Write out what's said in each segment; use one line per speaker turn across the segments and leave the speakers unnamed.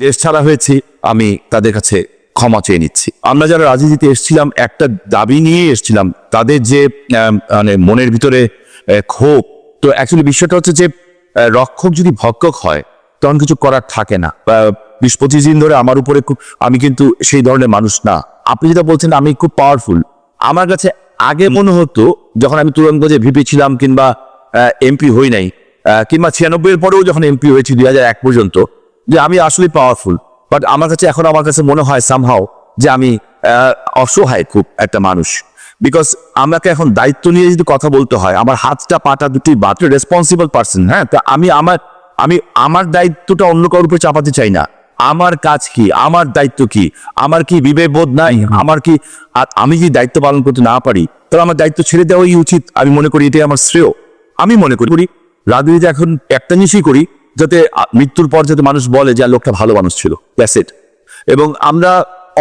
দেশ ছাড়া হয়েছি, আমি তাদের কাছে ক্ষমা চেয়ে নিচ্ছি। আমরা যারা রাজনীতিতে এসেছিলাম, একটা দাবি নিয়ে এসেছিলাম, তাদের যে মানে মনের ভিতরে ক্ষোভ, তো অ্যাকচুয়ালি বিষয়টা হচ্ছে যে রক্ষক যদি ভক্ষক হয়, তখন কিছু করার থাকে না। বিশ পঁচিশ দিন ধরে আমার উপরে খুব, আমি কিন্তু সেই ধরনের মানুষ না। আপনি যেটা বলছেন, আমি খুব পাওয়ারফুল আমার কাছে আগে মনে হতো, যখন আমি তুরঙ্গজে ভিপি ছিলাম কিংবা এমপি হই নাই কিংবা ছিয়ানব্বই এর পরেও যখন এমপি হয়েছি দুই হাজার এক পর্যন্ত যে আমি আসলে পাওয়ারফুল বাট আমার কাছে এখন আমার কাছে মনে হয় সামহাও যে আমি অসহায় খুব একটা মানুষ। বিকজ আমাকে এখন দায়িত্ব নিয়ে যদি কথা বলতে হয় আমার হাতটা পাটা দুটি বাদ রেসপন্সিবল পার্সন হ্যাঁ? তা আমি আমার আমি আমার দায়িত্বটা অন্য কারোর উপর চাপাতে চাই না। আমার কাজ কি? আমার দায়িত্ব কি? আমার কি বিবেকবোধ নাই? আমার কি আমি যদি দায়িত্ব পালন করতে না পারি তাহলে আমার দায়িত্ব ছেড়ে দেওয়াই উচিত। আমি মনে করি এটাই আমার শ্রেয়। আমি মনে করি করি রাজনীতিতে এখন একটা জিনিসই করি যাতে মৃত্যুর পর যাতে মানুষ বলে যে লোকটা ভালো মানুষ ছিল। দ্যাটস ইট এবং আমরা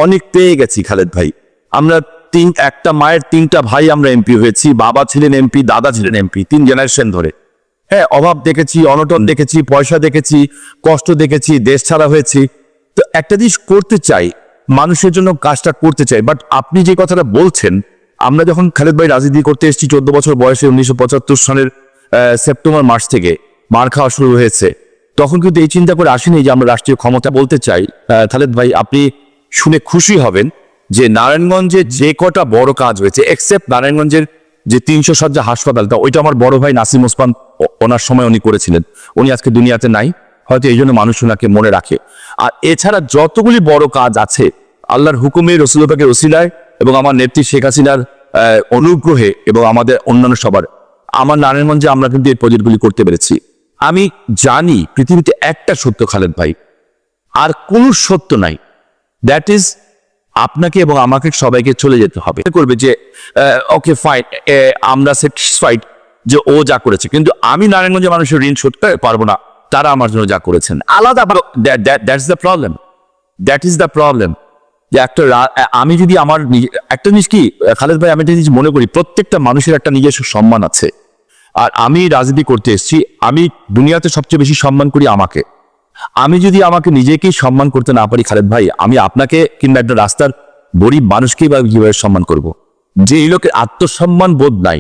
অনেক পেয়ে গেছি, খালেদ ভাই। আমরা তিন, একটা মায়ের তিনটা ভাই আমরা এমপি হয়েছি। বাবা ছিলেন এমপি দাদা ছিলেন এমপি তিন জেনারেশন ধরে। হ্যাঁ অভাব দেখেছি, অনটন দেখেছি, পয়সা দেখেছি, কষ্ট দেখেছি, দেশ ছাড়া হয়েছি। তো একটা জিনিস করতে চাই, মানুষের জন্য কাজটা করতে চাই। বাট আপনি যে কথাটা বলছেন, আমরা যখন খালেদ ভাই রাজনীতি করতে এসেছি, চোদ্দ বছর বয়সে উনিশশো পঁচাত্তর সালের সেপ্টেম্বর মাস থেকে মার খাওয়া শুরু হয়েছে। তখন কিন্তু এই চিন্তা করে আসেনি যে আমরা রাষ্ট্রীয় ক্ষমতা বলতে চাই। খালেদ ভাই, আপনি শুনে খুশি হবেন যে নারায়ণগঞ্জে যে কটা বড় কাজ হয়েছে এক্সেপ্ট নারায়ণগঞ্জের যে তিনশো সজ্জা হাসপাতালটা ওইটা আমার বড় ভাই নাসিম ওসমান ওনার সময় উনি করেছিলেন। উনি আজকে দুনিয়াতে নাই, হয়তো এই জন্য মানুষ ওনাকে মনে রাখে। আর এছাড়া যতগুলি বড় কাজ আছে, আল্লাহর হুকুমে রসুলবাগের ওসিলায় এবং আমার নেত্রী শেখ হাসিনার অনুগ্রহে এবং আমাদের অন্যান্য সবার, আমার নারায়ণগঞ্জে আমরা কিন্তু এই প্রজেক্টগুলি করতে পেরেছি। আমি জানি পৃথিবীতে একটা সত্য, খালেদ ভাই। আর কোনো সত্য নাই। দ্যাট ইজ আপনাকে এবং আমাকে সবাইকে চলে যেতে হবে। করবে যে ওকে ফাইন আমরা স্যাটিসফাইড যে ও যা করেছে। কিন্তু আমি নারায়ণগঞ্জের মানুষের ঋণ শোধ করতে পারব না। তারা আমার জন্য যা করেছেন। আলাদা that's the problem that is the problem যে একটা আমি যদি আমার একটা জিনিস কি, খালেদ ভাই, আমি একটা জিনিস মনে করি, প্রত্যেকটা মানুষের একটা নিজস্ব সম্মান আছে। আর আমি রাজনীতি করতে এসেছি, আমি দুনিয়াতে সবচেয়ে বেশি সম্মান করি আমাকে। আমি যদি আমাকে নিজেকেই সম্মান করতে না পারি খালেদ ভাই, আমি আপনাকে কিংবা একটা রাস্তার গরিব মানুষকেই বা কীভাবে সম্মান করব। যে এই লোকের আত্মসম্মান বোধ নাই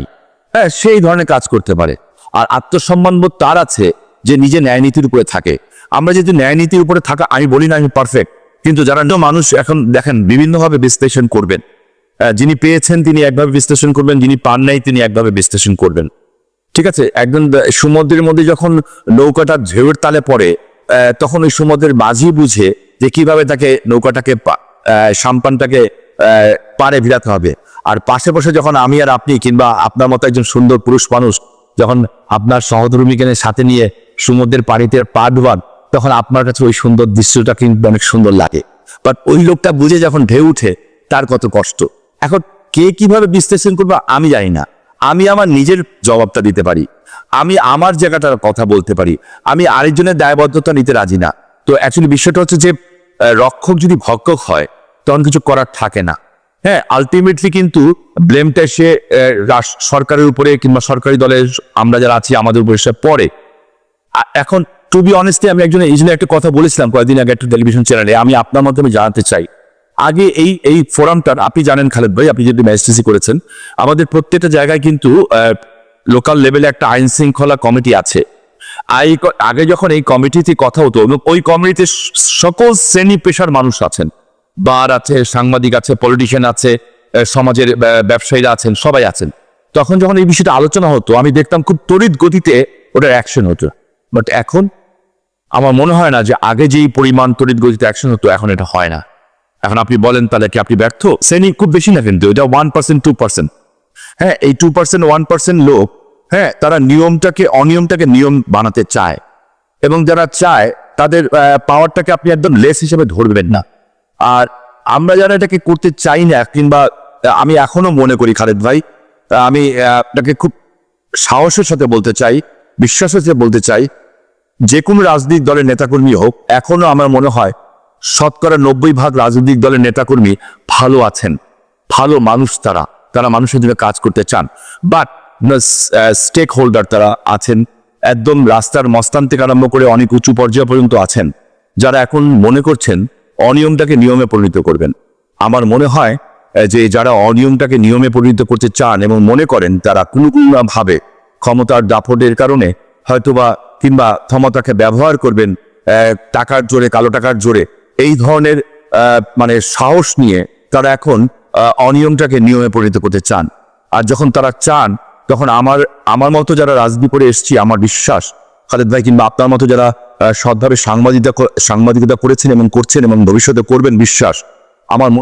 হ্যাঁ সেই ধরনের কাজ করতে পারে। আর আত্মসম্মান বোধ তার আছে যে নিজে ন্যায় নীতির উপরে থাকে। আমরা যেহেতু ন্যায় নীতির উপরে থাকা, আমি বলি না আমি পারফেক্ট কিন্তু যারা মানুষ এখন দেখেন বিভিন্নভাবে বিশ্লেষণ করবেন। যিনি পেয়েছেন তিনি একভাবে বিশ্লেষণ করবেন, যিনি পান নাই তিনি একভাবে বিশ্লেষণ করবেন। ঠিক আছে, একদম সমুদ্রের মধ্যে যখন নৌকাটা ঢেউয়ের তালে পড়ে তখন ওই সমুদ্রের মাঝি বুঝে যে কীভাবে তাকে নৌকাটাকে সাম্পানটাকে পাড়ে ভিড়াতে হবে। আর পাশে বসে যখন আমি আর আপনি কিংবা আপনার মতো একজন সুন্দর পুরুষ মানুষ যখন আপনার সহধর্মীকে সাথে নিয়ে সমুদ্রের পানিতে পা ডুবান, তখন আপনার কাছে ওই সুন্দর দৃশ্যটা কিন্তু অনেক সুন্দর লাগে। বাট ওই লোকটা বুঝে যখন ঢেউ উঠে, তার কত কষ্ট। এখন কে কীভাবে বিশ্লেষণ করবে আমি জানি না। আমি আমার নিজের জবাবটা দিতে পারি। আমি আমার জায়গাটার কথা বলতে পারি। আমি আরেকজনের দায়বদ্ধতা নিতে রাজি না। তো অ্যাকচুয়ালি বিষয়টা হচ্ছে যে রক্ষক যদি ভক্ষক হয়, তখন কিছু করার থাকে না। হ্যাঁ আলটিমেটলি কিন্তু ব্লেমটা সে সরকারের উপরে কিংবা সরকারি দলের আমরা যারা আছি, আমাদের উপরে সে পড়ে। এখন টু বি অনেস্টলি আমি একজন এই জন্য একটা কথা বলেছিলাম কয়েকদিন আগে একটা টেলিভিশন চ্যানেলে আমি আপনার মাধ্যমে জানাতে চাই। আগে এই এই ফোরামটার, আপনি জানেন খালেদ ভাই, আপনি যদি ম্যাজিস্ট্রেসি করেছেন, আমাদের প্রত্যেকটা জায়গায় কিন্তু লোকাল লেভেলে একটা আইন শৃঙ্খলা কমিটি আছে। আগে যখন এই কমিটিতে কথা হতো ওই কমিটিতে সকল শ্রেণি পেশার মানুষ আছেন। বার আছে, সাংবাদিক আছে, পলিটিশিয়ান আছে সমাজের ব্যবসায়ীরা আছেন, সবাই আছেন। তখন যখন এই বিষয়টা আলোচনা হতো, আমি দেখতাম খুব তড়িৎ গতিতে ওটার অ্যাকশন হতো। বাট এখন, আমার মনে হয় না যে আগে যেই পরিমাণ তড়িৎ গতিতে অ্যাকশন হতো, এখন এটা হয় না। এখন আপনি বলেন তাহলে কি আপনি ব্যর্থ? শ্রেণি খুব বেশি না কিন্তু, এটা ওয়ান পার্সেন্ট টু পার্সেন্ট হ্যাঁ এই টু পার্সেন্ট ওয়ান পার্সেন্ট লোক হ্যাঁ তারা নিয়মটাকে, অনিয়মটাকে নিয়ম বানাতে চায়। এবং যারা চায়, তাদের পাওয়ারটাকে আপনি একদম লেস হিসেবে ধরবেন না। আর আমরা যারা এটাকে করতে চাই না, কিংবা আমি এখনও মনে করি খালেদ ভাই আমি আপনাকে খুব সাহসের সাথে বলতে চাই, বিশ্বাসের সাথে বলতে চাই, যে কোনো রাজনৈতিক দলের নেতাকর্মী হোক, এখনও আমার মনে হয় শতকরা নব্বই ভাগ রাজনৈতিক দলের নেতাকর্মী ভালো আছেন। ভালো মানুষ তারা। তারা মানুষের জন্য কাজ করতে চান। বাট স্টেক হোল্ডার তারা আছেন। একদম রাস্তার মস্তান থেকে আরম্ভ করে অনেক উঁচু পর্যায়ে পর্যন্ত আছেন। যারা এখন মনে করছেন অনিয়মটাকে নিয়মে পরিণত করবেন। আমার মনে হয় যে যারা অনিয়মটাকে নিয়মে পরিণত করতে চান এবং মনে করেন তারা কোনো কোনো ভাবে ক্ষমতার দাপটের কারণে হয়তোবা কিংবা ক্ষমতাকে ব্যবহার করবেন টাকার জোরে, কালো টাকার জোরে এই ধরনের মানে সাহস নিয়ে তারা এখন অনিয়মটাকে নিয়মে পরিণত করতে চান। আর যখন তারা চান, তখন আমার আমার মতো যারা রাজনীতি করে এসেছি, আমার বিশ্বাস, খালেদ ভাই কিংবা আপনার মতো যারা সৎভাবে সাংবাদিকতা সাংবাদিকতা করেছেন এবং করছেন এবং ভবিষ্যতে করবেন, বিশ্বাস, আমার